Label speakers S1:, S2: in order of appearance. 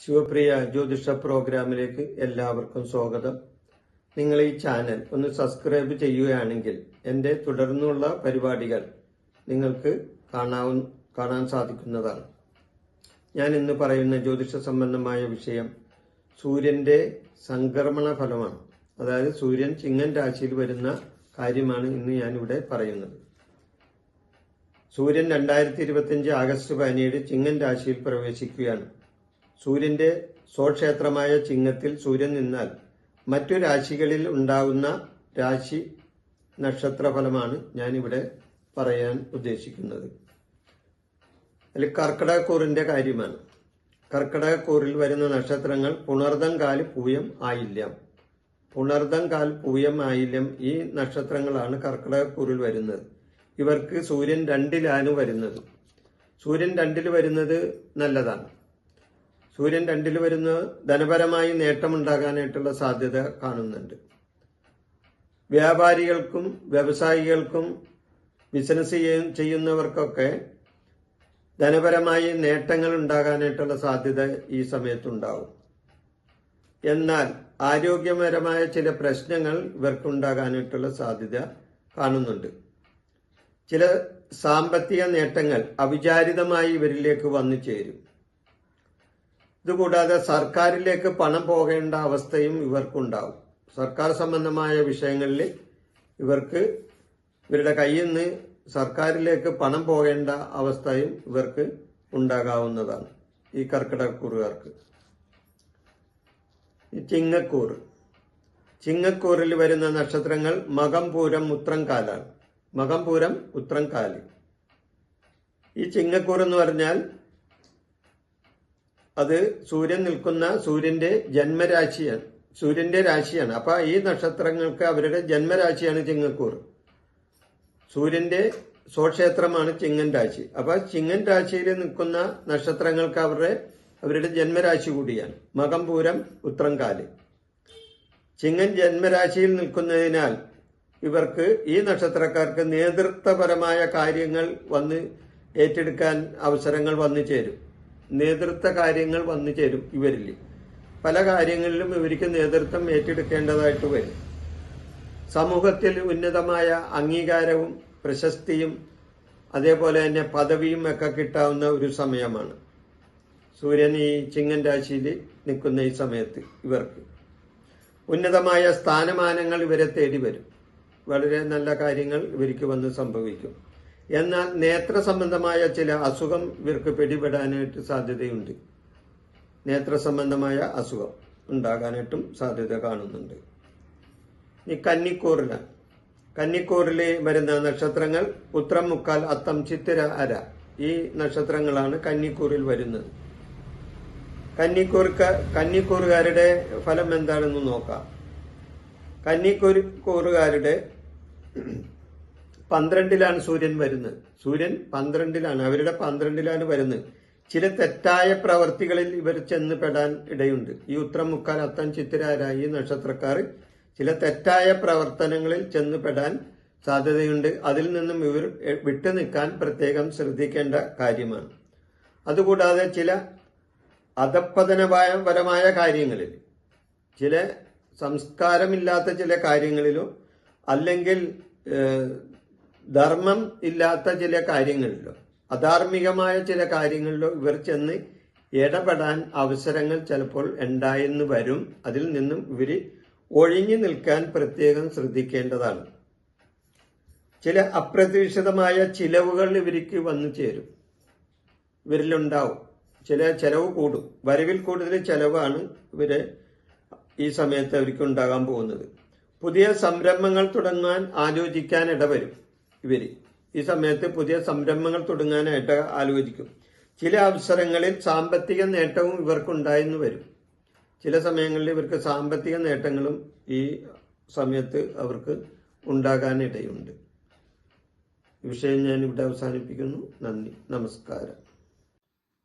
S1: ശിവപ്രിയ ജ്യോതിഷ പ്രോഗ്രാമിലേക്ക് എല്ലാവർക്കും സ്വാഗതം. നിങ്ങൾ ഈ ചാനൽ ഒന്ന് സബ്സ്ക്രൈബ് ചെയ്യുകയാണെങ്കിൽ എന്റെ തുടർന്നുള്ള പരിപാടികൾ നിങ്ങൾക്ക് കാണാവുന്ന കാണാൻ സാധിക്കുന്നതാണ്. ഞാൻ ഇന്ന് പറയുന്ന ജ്യോതിഷ സംബന്ധമായ വിഷയം സൂര്യന്റെ സംക്രമണ ഫലമാണ് അതായത് സൂര്യൻ ചിങ്ങൻ രാശിയിൽ വരുന്ന കാര്യമാണ് ഇന്ന് ഞാനിവിടെ പറയുന്നത്. സൂര്യൻ രണ്ടായിരത്തി ഇരുപത്തിയഞ്ച് ആഗസ്റ്റ് പതിനേഴ് ചിങ്ങൻ രാശിയിൽ പ്രവേശിക്കുകയാണ്. സൂര്യന്റെ സ്വക്ഷേത്രമായ ചിങ്ങത്തിൽ സൂര്യൻ നിന്നാൽ മറ്റു രാശികളിൽ ഉണ്ടാകുന്ന രാശി നക്ഷത്ര നക്ഷത്രഫലമാണ് ഞാനിവിടെ പറയാൻ ഉദ്ദേശിക്കുന്നത്. അതിൽ കർക്കിടകക്കൂറിന്റെ കാര്യമാണ്. കർക്കിടകക്കൂറിൽ വരുന്ന നക്ഷത്രങ്ങൾ പുണർദം കാൽ പൂയം ആയില്യം. പുണർദം കാൽ പൂയം ആയില്യം ഈ നക്ഷത്രങ്ങളാണ് കർക്കിടകക്കൂറിൽ വരുന്നത്. ഇവർക്ക് സൂര്യൻ രണ്ടിലാണ് വരുന്നത്. സൂര്യൻ രണ്ടിൽ വരുന്നത് നല്ലതാണ്. സൂര്യൻ രണ്ടിൽ വരുന്ന ധനപരമായി നേട്ടമുണ്ടാകാനായിട്ടുള്ള സാധ്യത കാണുന്നുണ്ട്. വ്യാപാരികൾക്കും വ്യവസായികൾക്കും ബിസിനസ് ചെയ്യുന്നവർക്കൊക്കെ ധനപരമായി നേട്ടങ്ങൾ ഉണ്ടാകാനായിട്ടുള്ള സാധ്യത ഈ സമയത്തുണ്ടാവും. എന്നാൽ ആരോഗ്യപരമായ ചില പ്രശ്നങ്ങൾ ഇവർക്കുണ്ടാകാനായിട്ടുള്ള സാധ്യത കാണുന്നുണ്ട്. ചില സാമ്പത്തിക നേട്ടങ്ങൾ അവിചാരിതമായി ഇവരിലേക്ക് വന്നു ചേരും. ഇതുകൂടാതെ സർക്കാരിലേക്ക് പണം പോകേണ്ട അവസ്ഥയും ഇവർക്കുണ്ടാവും. സർക്കാർ സംബന്ധമായ വിഷയങ്ങളിൽ ഇവർക്ക് ഇവരുടെ കയ്യിൽ നിന്ന് സർക്കാരിലേക്ക് പണം പോകേണ്ട അവസ്ഥയും ഇവർക്ക് ഉണ്ടാകാവുന്നതാണ്. ഈ കർക്കിടകക്കൂറുകാർക്ക് ഈ ചിങ്ങക്കൂറ്. ചിങ്ങക്കൂറിൽ വരുന്ന നക്ഷത്രങ്ങൾ മകം പൂരം ഉത്രം കാലാണ് മകം പൂരം ഈ ചിങ്ങക്കൂർ എന്ന് പറഞ്ഞാൽ അത് സൂര്യൻ നിൽക്കുന്ന സൂര്യന്റെ ജന്മരാശിയാണ്. സൂര്യന്റെ രാശിയാണ്. അപ്പൊ ഈ നക്ഷത്രങ്ങൾക്ക് അവരുടെ ജന്മരാശിയാണ് ചിങ്ങക്കൂർ സൂര്യന്റെ സ്വക്ഷേത്രമാണ് ചിങ്ങൻ രാശി. അപ്പൊ ചിങ്ങൻ രാശിയിൽ നിൽക്കുന്ന നക്ഷത്രങ്ങൾക്ക് അവരുടെ അവരുടെ ജന്മരാശി കൂടിയാണ്. മകംപൂരം ഉത്രംകാൽ ചിങ്ങൻ ജന്മരാശിയിൽ നിൽക്കുന്നതിനാൽ ഇവർക്ക് ഈ നക്ഷത്രക്കാർക്ക് നേതൃത്വപരമായ കാര്യങ്ങൾ വന്ന് ഏറ്റെടുക്കാൻ അവസരങ്ങൾ വന്നു ചേരും. നേതൃത്വ കാര്യങ്ങൾ വന്നു ചേരും ഇവരിൽ. പല കാര്യങ്ങളിലും ഇവർക്ക് നേതൃത്വം ഏറ്റെടുക്കേണ്ടതായിട്ട് വരും. സമൂഹത്തിൽ ഉന്നതമായ അംഗീകാരവും പ്രശസ്തിയും അതേപോലെ തന്നെ പദവിയും ഒക്കെ കിട്ടാവുന്ന ഒരു സമയമാണ്. സൂര്യൻ ഈ ചിങ്ങൻ രാശിയിൽ നിൽക്കുന്ന ഈ സമയത്ത് ഇവർക്ക് ഉന്നതമായ സ്ഥാനമാനങ്ങൾ ഇവരെ തേടി വരും. വളരെ നല്ല കാര്യങ്ങൾ ഇവർക്ക് വന്ന് സംഭവിക്കും. എന്നാൽ നേത്ര സംബന്ധമായ ചില അസുഖം ഇവർക്ക് പിടിപെടാനായിട്ട് സാധ്യതയുണ്ട്. നേത്ര സംബന്ധമായ അസുഖം ഉണ്ടാകാനായിട്ടും സാധ്യത കാണുന്നുണ്ട്. ഈ കന്നിക്കൂറിലാണ് കന്നിക്കൂറിൽ വരുന്ന നക്ഷത്രങ്ങൾ ഉത്രം മുക്കാൽ അത്തം ചിത്തിര അര ഈ നക്ഷത്രങ്ങളാണ് കന്നിക്കൂറിൽ വരുന്നത്. കന്നിക്കൂർക്ക് കന്നിക്കൂറുകാരുടെ ഫലം എന്താണെന്ന് നോക്കാം. കന്നിക്കൂർ കൂറുകാരുടെ പന്ത്രണ്ടിലാണ് സൂര്യൻ വരുന്നത്. സൂര്യൻ പന്ത്രണ്ടിലാണ് അവരുടെ പന്ത്രണ്ടിലാണ് വരുന്നത്. ചില തെറ്റായ പ്രവർത്തികളിൽ ഇവർ ചെന്ന് പെടാൻ ഇടയുണ്ട്. ഈ ഉത്തരം മുക്കാൽ അത്തം ചിത്തിരാര ഈ നക്ഷത്രക്കാർ ചില തെറ്റായ പ്രവർത്തനങ്ങളിൽ ചെന്ന് പെടാൻ സാധ്യതയുണ്ട്. അതിൽ നിന്നും ഇവർ വിട്ടു നിൽക്കാൻ പ്രത്യേകം ശ്രദ്ധിക്കേണ്ട കാര്യമാണ്. അതുകൂടാതെ ചില അധപ്പതനപരമായ കാര്യങ്ങളിൽ ചില സംസ്കാരമില്ലാത്ത ചില കാര്യങ്ങളിലോ അല്ലെങ്കിൽ ധർമ്മം ഇല്ലാത്ത ചില കാര്യങ്ങളിലോ അധാർമികമായ ചില കാര്യങ്ങളിലോ ഇവർ ചെന്ന് ഇടപെടാൻ അവസരങ്ങൾ ചിലപ്പോൾ ഉണ്ടായെന്ന് വരും. അതിൽ നിന്നും ഇവർ ഒഴിഞ്ഞു നിൽക്കാൻ പ്രത്യേകം ശ്രദ്ധിക്കേണ്ടതാണ്. ചില അപ്രതീക്ഷിതമായ ചിലവുകൾ ഇവർക്ക് വന്നു ചേരും. ഇവരിലുണ്ടാവും. ചില ചെലവ് കൂടും. വരവിൽ കൂടുതൽ ചെലവാണ് ഇവർ ഈ സമയത്ത് അവർക്ക് ഉണ്ടാകാൻ പോകുന്നത്. പുതിയ സംരംഭങ്ങൾ തുടങ്ങാൻ ആലോചിക്കാൻ ഇടവരും ഇവർ. ഈ സമയത്ത് പുതിയ സംരംഭങ്ങൾ തുടങ്ങാനായിട്ട് ആലോചിക്കും. ചില അവസരങ്ങളിൽ സാമ്പത്തിക നേട്ടവും ഇവർക്കുണ്ടായെന്ന് വരും. ചില സമയങ്ങളിൽ ഇവർക്ക് സാമ്പത്തിക നേട്ടങ്ങളും ഈ സമയത്ത് അവർക്ക് ഉണ്ടാകാനിടയുണ്ട്. വിഷയം ഞാൻ ഇവിടെ അവസാനിപ്പിക്കുന്നു. നന്ദി. നമസ്കാരം.